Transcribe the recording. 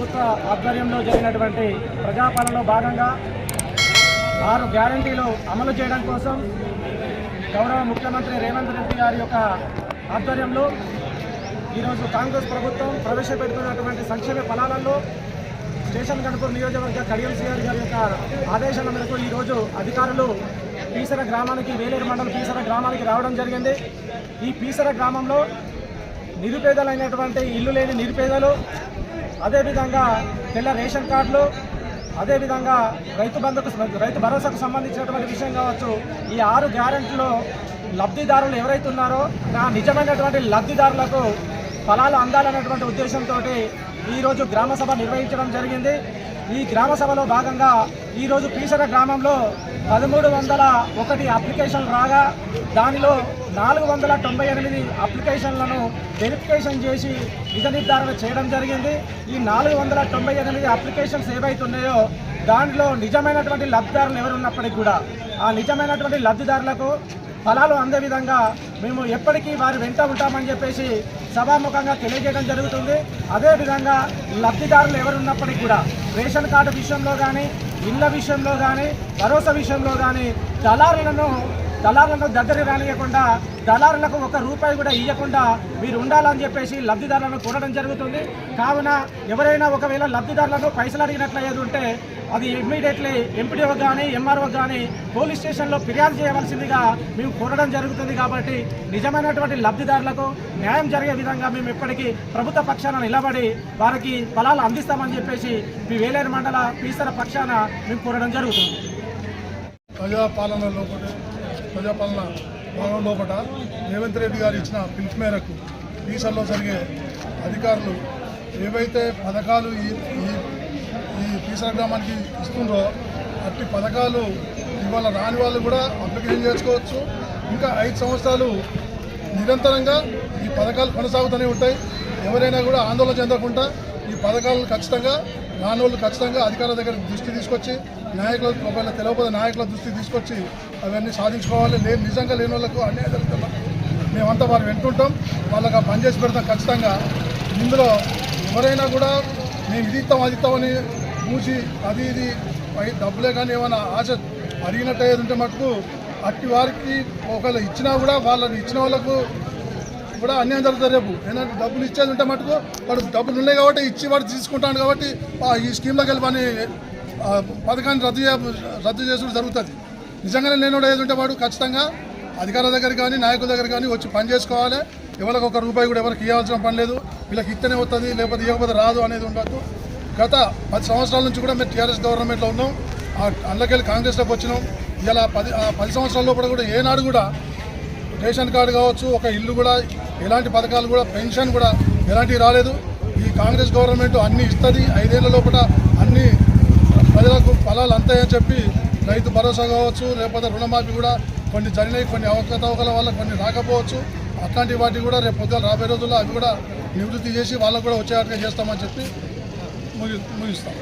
ప్రభుత్వ ఆధ్వర్యంలో జరిగినటువంటి ప్రజాపాలనలో భాగంగా ఆరు గ్యారంటీలు అమలు చేయడం కోసం గౌరవ ముఖ్యమంత్రి రేవంత్ రెడ్డి గారి యొక్క ఆధ్వర్యంలో ఈరోజు కాంగ్రెస్ ప్రభుత్వం ప్రవేశపెడుతున్నటువంటి సంక్షేమ ఫలాలలో స్టేషన్ గణపూర్ నియోజకవర్గ కడియం సిఆర్ గారి యొక్క ఆదేశాల మేరకు ఈరోజు అధికారులు పీసర గ్రామానికి వేలేరు మండలం పీసర గ్రామానికి రావడం జరిగింది. ఈ పీసర గ్రామంలో నిరుపేదలైనటువంటి ఇల్లు లేని నిరుపేదలు అదేవిధంగా తెల్ల రేషన్ కార్డులు అదేవిధంగా రైతు బంధుకు రైతు భరోసాకు సంబంధించినటువంటి విషయం కావచ్చు ఈ ఆరు గ్యారెంటీలో లబ్ధిదారులు ఎవరైతే ఉన్నారో ఆ నిజమైనటువంటి లబ్ధిదారులకు ఫలాలు అందాలనేటువంటి ఉద్దేశంతో ఈరోజు గ్రామ సభ నిర్వహించడం జరిగింది. ఈ గ్రామ సభలో భాగంగా ఈరోజు పీసర గ్రామంలో పదమూడు వందల ఒకటి అప్లికేషన్లు రాగా దానిలో నాలుగు వందల తొంభై ఎనిమిది అప్లికేషన్లను వెరిఫికేషన్ చేసి నిజ నిర్ధారణ చేయడం జరిగింది. ఈ నాలుగు వందల తొంభై ఎనిమిది అప్లికేషన్స్ ఏవైతున్నాయో దాంట్లో నిజమైనటువంటి లబ్ధిదారులు ఎవరు ఉన్నప్పటికీ కూడా ఆ నిజమైనటువంటి లబ్ధిదారులకు ఫలాలు అందే విధంగా మేము ఎప్పటికీ వారి వెంట ఉంటామని చెప్పేసి సభాముఖంగా తెలియజేయడం జరుగుతుంది. అదేవిధంగా లబ్ధిదారులు ఎవరున్నప్పటికీ కూడా రేషన్ కార్డు విషయంలో కానీ ఇళ్ళ విషయంలో కానీ భరోసా విషయంలో కానీ దళారులను దళారులను దగ్గర రానియకుండా దళారులకు ఒక రూపాయి కూడా ఇవ్వకుండా మీరు ఉండాలని చెప్పేసి లబ్ధిదారులను కోరడం జరుగుతుంది. కావున ఎవరైనా ఒకవేళ లబ్ధిదారులను పైసలు అడిగినట్లు ఉంటే అది ఇమ్మీడియట్లీ ఎంపీడీఓ కానీ ఎంఆర్ఓ కానీ పోలీస్ స్టేషన్లో ఫిర్యాదు చేయవలసిందిగా మేము కోరడం జరుగుతుంది కాబట్టి నిజమైనటువంటి లబ్ధిదారులకు న్యాయం జరిగే విధంగా మేము ఇప్పటికీ ప్రభుత్వ పక్షాన నిలబడి వారికి ఫలాలు అందిస్తామని చెప్పేసి మీ వేలేరు మండల పీసర పక్షాన మేము కోరడం జరుగుతుంది. ప్రజాపాలన ప్రజాపాలన భవనం లోపల రేవంత్ రెడ్డి గారు ఇచ్చిన పిలుపు మేరకు ఈసర్లో జరిగే అధికారులు ఏవైతే పథకాలు ఈ ఈ- ఈ పీసర గ్రామానికి ఇస్తుందో అట్టి పథకాలు ఇవాళ రాని వాళ్ళు కూడా అప్లికేషన్ చేసుకోవచ్చు. ఇంకా ఐదు సంవత్సరాలు నిరంతరంగా ఈ పథకాలు కొనసాగుతూనే ఉంటాయి. ఎవరైనా కూడా ఆందోళన చెందకుండా ఈ పథకాలను ఖచ్చితంగా రాని వాళ్ళు ఖచ్చితంగా అధికారుల దగ్గర దృష్టి తీసుకొచ్చి నాయకుల ఒకవేళ తెలియకపోతే నాయకుల దృష్టి తీసుకొచ్చి అవన్నీ సాధించుకోవాలి. లేని నిజంగా లేని వాళ్ళకు అన్యాయం జరుగుతుంది మేమంతా వారు వింటుంటాం. వాళ్ళకి ఆ పని చేసి పెడతాం ఖచ్చితంగా. ఇందులో ఎవరైనా కూడా మేము ఇది ఇస్తాం అది ఇస్తామని మూసి అది ఇది పై డబ్బులే కానీ ఏమైనా ఆశ అడిగినట్టు అయ్యేది ఉంటే మటుకు అట్టి వారికి ఒకవేళ ఇచ్చినా కూడా వాళ్ళని ఇచ్చిన వాళ్ళకు కూడా అన్యాయం జరుగుతుంది రేపు. ఏంటంటే డబ్బులు ఇచ్చేది ఉంటే మటుకు వాడు డబ్బులు ఉన్నాయి కాబట్టి ఇచ్చి వాడు తీసుకుంటాడు కాబట్టి ఈ స్కీమ్లోకి వెళ్ళి పని పథకాన్ని రద్దు చే రద్దు చేసుకోవడం జరుగుతుంది. నిజంగానే నేను కూడా ఏదంటే వాడు ఖచ్చితంగా అధికారుల దగ్గర కానీ నాయకుల దగ్గర కానీ వచ్చి పని చేసుకోవాలి. ఎవరికి ఒక రూపాయి కూడా ఎవరికి ఇవ్వాల్సిన పని లేదు. వీళ్ళకి ఇస్తేనే వస్తుంది లేకపోతే ఇవ్వకపోతే రాదు అనేది ఉండదు గత పది సంవత్సరాల నుంచి కూడా మేము టీఆర్ఎస్ గవర్నమెంట్లో ఉన్నాం. ఆ అందులోకెళ్ళి కాంగ్రెస్లోకి వచ్చినాం. ఇలా పది ఆ పది సంవత్సరాల లోపల కూడా ఏనాడు కూడా రేషన్ కార్డు కావచ్చు ఒక ఇల్లు కూడా ఎలాంటి పథకాలు కూడా పెన్షన్ కూడా ఎలాంటివి రాలేదు. ఈ కాంగ్రెస్ గవర్నమెంట్ అన్ని ఇస్తుంది. ఐదేళ్ళ లోపల అన్నీ ప్రజలకు ఫలాలు అంతాయని చెప్పి రైతు భరోసా కావచ్చు లేకపోతే రుణమాఫీ కూడా కొన్ని జరిగినాయి కొన్ని అవకతవకల వల్ల కొన్ని రాకపోవచ్చు. అట్లాంటి వాటికి కూడా రేపు పొద్దున రాబోయే రోజుల్లో అవి కూడా నివృత్తి చేసి వాళ్ళకు కూడా వచ్చేటట్టుగా చేస్తామని చెప్పి ముగి ముగిస్తాం.